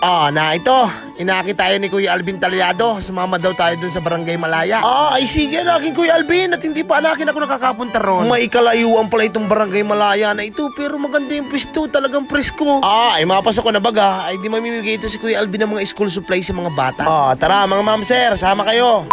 Ah, na ito. Inaki tayo ni Kuya Alvin Talyado. Sumama daw tayo dun sa Barangay Malaya. Ah, ay sige anakin Kuya Alvin at hindi pa anakin ako nakakapunta ron. May kalayuan pala itong Barangay Malaya na ito pero maganda yung pwesto, talagang presko. Ah, ay mapasok ko na baga. Ay di mamimigay ito si Kuya Alvin ng mga school supplies sa mga bata. Ah, tara mga ma'am sir, sama kayo.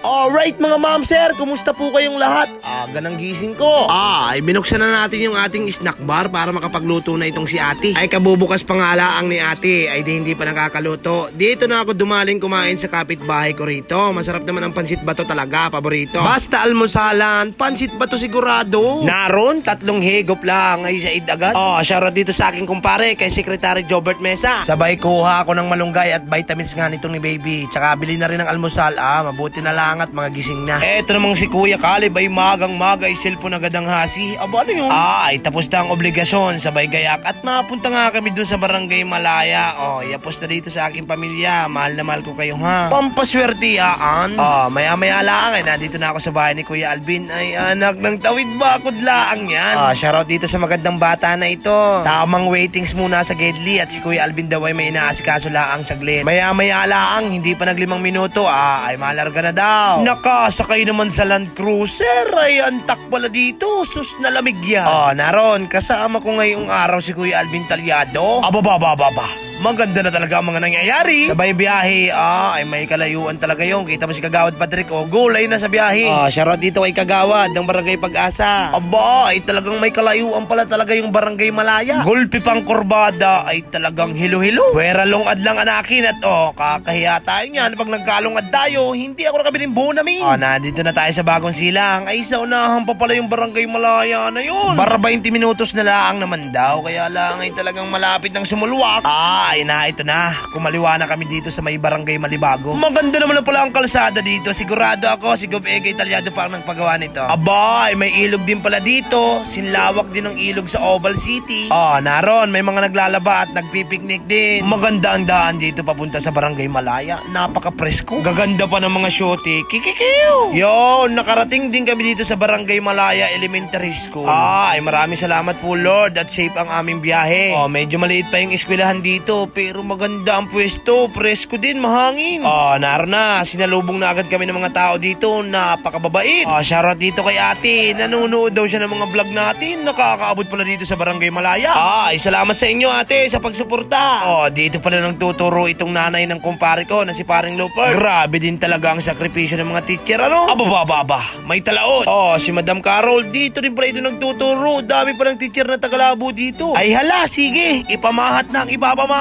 Alright mga ma'am sir, kumusta po kayong lahat? Aga ng gising ko. Ah, ay binuksan na natin yung ating snack bar para makapagluto na itong si ate. Ay kabubukas pa nga laang ni ate, ay di hindi pa nakakaluto. Dito na ako dumaling kumain sa kapitbahay ko rito. Masarap naman ang pansit bato talaga, paborito. Basta almusalan, pansit bato sigurado. Naroon, tatlong higop lang ay sa agad. Oh, shoutout dito sa aking kumpare kay Secretary Jobert Mesa. Sabay kuha ako ng malunggay at vitamins nga nito ni baby. Tsaka bili na rin ng almusal. Ah, mabuti na lang at mga gising na. Eto namang si Kuya Kalib ay magang maga ay cellphone agad ang hasi. Aba ano yun? Ah, ay tapos na ang obligasyon. Sabay gayak at mapunta nga kami dun sa barangay Malaya. Oh, yapos na dito sa aking pamilya. Mahal na mahal ko kayo ha. Pampaswerte yaan. Oh, maya maya lang ay nandito na ako sa bahay ni Kuya Alvin. Ay anak ng tawid bakod laang yan. Ah, shoutout dito sa magandang bata na ito. Tamang waitings muna sa Gedli at si Kuya Alvin daw ay may inaasikaso laang saglit. Maya maya laang, hindi pa naglimang minuto ah, ay malarga na daw. Nakasakay naman sa Land Cruiser ay antak pala dito. Sus na lamig yan. Oh, naron, kasama ko ngayong araw si Kuya Alvin Talyado. Aba ba ba ba ba. Maganda na talaga ang mga nangyayari. Sabay biyahe, ah, ay may kalayuan talaga yung. Kita mo si Kagawad Patrick, oh, gulay na sa biyahe. Ah, shoutout dito kay Kagawad ng Barangay Pag-asa. Aba, ay talagang may kalayuan pala talaga yung Barangay Malaya. Gulpi pang kurbada ay talagang hilo-hilo. Pwera longad lang anakin at oh, kakahiya tayo niyan pag nagkalungad tayo, hindi ako nakabiling buo namin. Oh, nandito na tayo sa bagong silang. Ay, sa unahan pa pala yung Barangay Malaya na yun. Bara 20 minutos na lang naman daw, kaya lang ay talagang malapit ng sumulwak. Ah, ay na, ito na. Kumaliwa na kami dito sa may barangay Malibago. Maganda naman na pala ang kalsada dito. Sigurado ako, si Gob Ege Italyado pa ang nagpagawa nito. Aba, ay may ilog din pala dito. Sinlawak din ng ilog sa Oval City. Oh, naron, may mga naglalaba at nagpipiknik din. Maganda ang daan dito papunta sa barangay Malaya. Napaka-presko. Gaganda pa ng mga shote. Kikikiw! Yo, nakarating din kami dito sa barangay Malaya Elementary School. Ah, ay maraming salamat po Lord at safe ang aming biyahe. Oh, medyo maliit pa yung eskwelahan dito pero maganda ang pwesto. Presko din, mahangin. Ah, naroon na. Sinalubong na agad kami ng mga tao dito. Napakababait. Ah, shoutout dito kay ate. Nanonood daw siya ng mga vlog natin. Nakakaabot pala dito sa barangay Malaya. Ah, ay salamat sa inyo ate sa pagsuporta. Oh, dito pala nagtuturo itong nanay ng kumpare ko na si paring Looper. Grabe din talaga ang sakripisyo ng mga teacher, ano? Aba, ba, ba, ba. May talaot. Oh, si Madam Carol, dito rin pala ito nagtuturo. Dami pa ng teacher na tagalabo dito. Ay hala, sige. Ipamahat na ang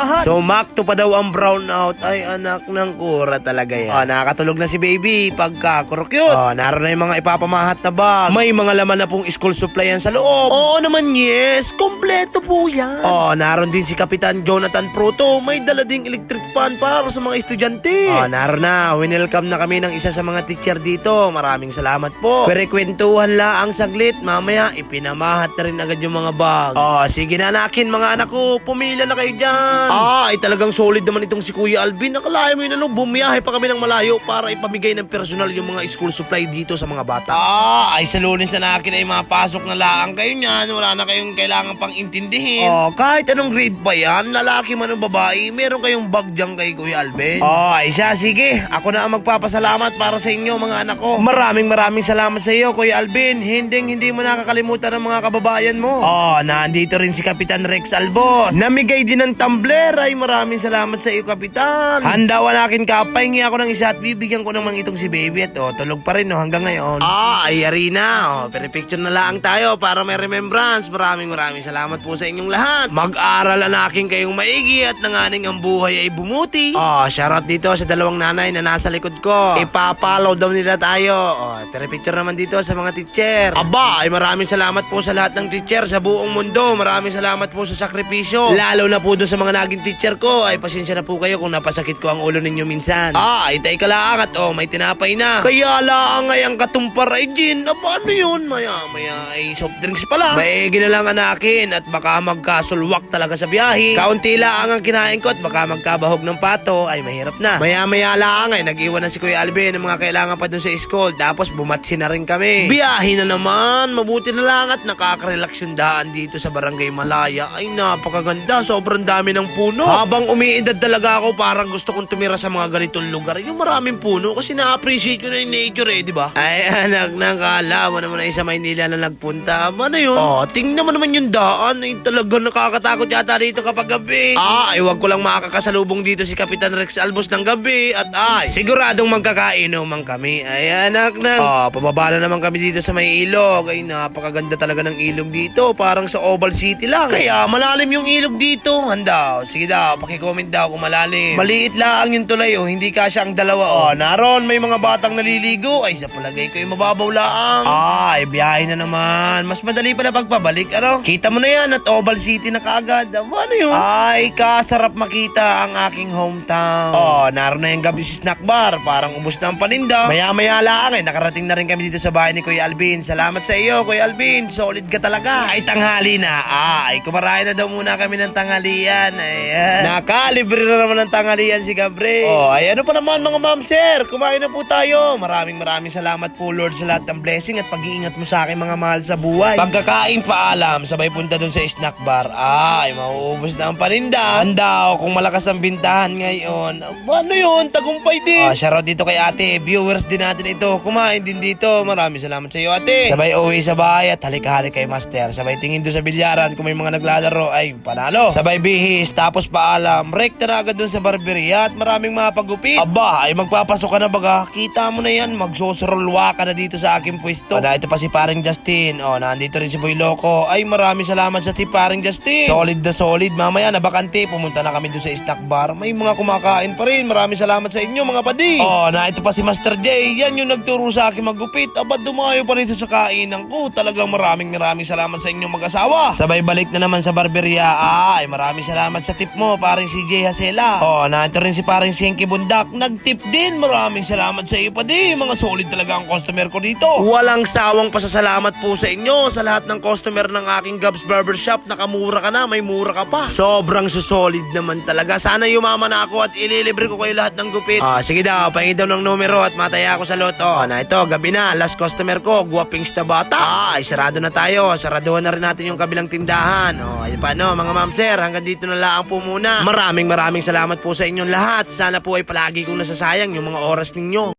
ipapamahat. So, makto pa daw ang brownout. Ay, anak ng kura talaga yan. Oh, nakatulog na si baby. Pagkakurok yun. Oh, naroon na yung mga ipapamahat na bag. May mga laman na pong school supply yan sa loob. Oo naman, yes. Kompleto po yan. Oh, naroon din si Kapitan Jonathan Proto. May dala ding electric fan para sa mga estudyante. Oh, naroon na. Winelcome na kami ng isa sa mga teacher dito. Maraming salamat po. Pero kwentuhan la ang saglit. Mamaya, ipinamahat na rin agad yung mga bag. Oh, sige na nakin mga anak ko. Pumila na kayo dyan. Ah, ay talagang solid naman itong si Kuya Alvin. Nakalayo mo yun ano, bumiyahe pa kami ng malayo para ipamigay ng personal yung mga school supply dito sa mga bata. Ah, ay sa lunes na nakin ay mapasok na laang kayo niyan. Wala na kayong kailangan pang intindihin. Oh, kahit anong grade pa yan, lalaki man o babae, meron kayong bag dyan kay Kuya Alvin. Oh, ay siya, sige. Ako na ang magpapasalamat para sa inyo mga anak ko. Maraming maraming salamat sa iyo, Kuya Alvin. Hindi hindi mo nakakalimutan ang mga kababayan mo. Oh, nandito rin si Kapitan Rex Albos. Namigay din ng tumbler. Ay, maraming salamat sa iyo, Kapitan. Handawan akin ka. Pahingi ako ng isa at bibigyan ko naman itong si Baby at oh, tulog pa rin no, hanggang ngayon. Ah, ay Arina. Oh, pero picture na lang tayo para may remembrance. Maraming maraming salamat po sa inyong lahat. Mag-aral na akin kayong maigi at nanganing ang buhay ay bumuti. Oh, shoutout dito sa dalawang nanay na nasa likod ko. Ipapalaw daw nila tayo. Oh, pero picture naman dito sa mga teacher. Aba, ay maraming salamat po sa lahat ng teacher sa buong mundo. Maraming salamat po sa sakripisyo. Lalo na po doon sa mga naging teacher ko. Ay pasensya na po kayo kung napasakit ko ang ulo ninyo minsan. Ah, ay tay kalaang at oh, may tinapay na. Kaya laang ay ang katumpar ay gin. Na paano yun? Maya, maya ay soft drinks pala. Maigi na lang anakin at baka magkasulwak talaga sa biyahe. Kaunti lang ang kinain ko at baka magkabahog ng pato ay mahirap na. Maya maya lang ay nag-iwan na si Kuya Alvin ng mga kailangan pa dun sa school tapos bumatsi na rin kami. Biyahe na naman. Mabuti na lang at nakaka-relax yung daan dito sa Barangay Malaya. Ay napakaganda. Sobrang dami ng puno. Habang umiidad talaga ako, parang gusto kong tumira sa mga ganitong lugar. Yung maraming puno kasi na-appreciate ko na yung nature eh, di ba? Ay, anak ng kala mo naman ay sa Maynila na nagpunta. Ano yun? Oh, tingnan mo naman yung daan. Ay, talaga nakakatakot yata dito kapag gabi. Ah, ay wag ko lang makakasalubong dito si Kapitan Rex Albos ng gabi. At ay, siguradong magkakainuman kami. Ay, anak ng... Ah, pababa na naman kami dito sa may ilog. Ay, napakaganda talaga ng ilog dito. Parang sa Oval City lang. Kaya malalim yung ilog dito. Handa. Sige daw, pakicomment daw kung malalim. Maliit lang yung tulay oh. Hindi kasya ang dalawa oh. Naroon, may mga batang naliligo. Ay, sa palagay ko yung mababaw laang. Ay, biyahe na naman. Mas madali pa na pagpabalik. Ano? Kita mo na yan at Oval City na kaagad. Ah, Ano yun? Ay, kasarap makita ang aking hometown. Oh, naroon na yung gabi si snack bar. Parang ubos na ang paninda. Maya-maya lang eh. Nakarating na rin kami dito sa bahay ni Kuya Alvin. Salamat sa iyo, Kuya Alvin. Solid ka talaga. Ay, tanghali na. Ah, ay, kumarain na daw muna kami ng tanghalian. Ayan. Nakalibre na naman ng tanghalian si Gabriel. Oh, ay ano pa naman mga ma'am sir. Kumain na po tayo. Maraming maraming salamat po Lord sa lahat ng blessing at pag-iingat mo sa akin mga mahal sa buhay. Pagkakain paalam, sabay punta dun sa snack bar. Ay, mauubos na ang paninda. Handa ako kung malakas ang bintahan ngayon. Ano yun? Tagumpay din. Ah, shoutout dito kay ate. Viewers din natin ito. Kumain din dito. Maraming salamat sa iyo ate. Sabay uwi sa bahay at halika-halik kay master. Sabay tingin doon sa bilyaran kung may mga naglalaro. Ay, panalo. Sabay bihis. Tapos paalam. Rekta na agad doon sa barberia at maraming mga pagupit. Aba, ay magpapasok ka na baga. Kita mo na yan. Magsusurulwa ka na dito sa aking pwesto. Wala, ito pa si paring Justin. O, nandito rin si Boy Loco. Ay, maraming salamat sa tip paring Justin. Solid na solid. Mamaya, nabakante. Pumunta na kami doon sa snack bar. May mga kumakain pa rin. Maraming salamat sa inyo, mga padi. Oh, na ito pa si Master J. Yan yung nagturo sa akin maggupit. Aba, dumayo pa rito sa kainan ko. Talagang maraming maraming salamat sa inyong mag-asawa. Sabay balik na naman sa barberia. Ay, maraming salamat sa tip mo, paring si Jay Hasela. Oh, na ito rin si paring Sienki Bundak. Nagtip din. Maraming salamat sa iyo, padi. Mga solid talaga ang customer ko dito. Walang sawang pasasalamat po sa inyo sa lahat ng customer ng aking Gabs Barbershop. Nakamura ka na, may mura ka pa. Sobrang susolid naman talaga. Sana yumaman na ako at ililibre ko kayo lahat ng gupit. Ah, sige daw, pahingi daw ng numero at mataya ako sa loto. Ah, na ito, gabi na, last customer ko, guwaping sta bata. Ah, ay sarado na tayo. Saraduhan na rin natin yung kabilang tindahan. Oh, ayun pa no, mga ma'am sir, hanggang dito na lang po muna. Maraming maraming salamat po sa inyong lahat. Sana po ay palagi kong nasasayang yung mga oras ninyo.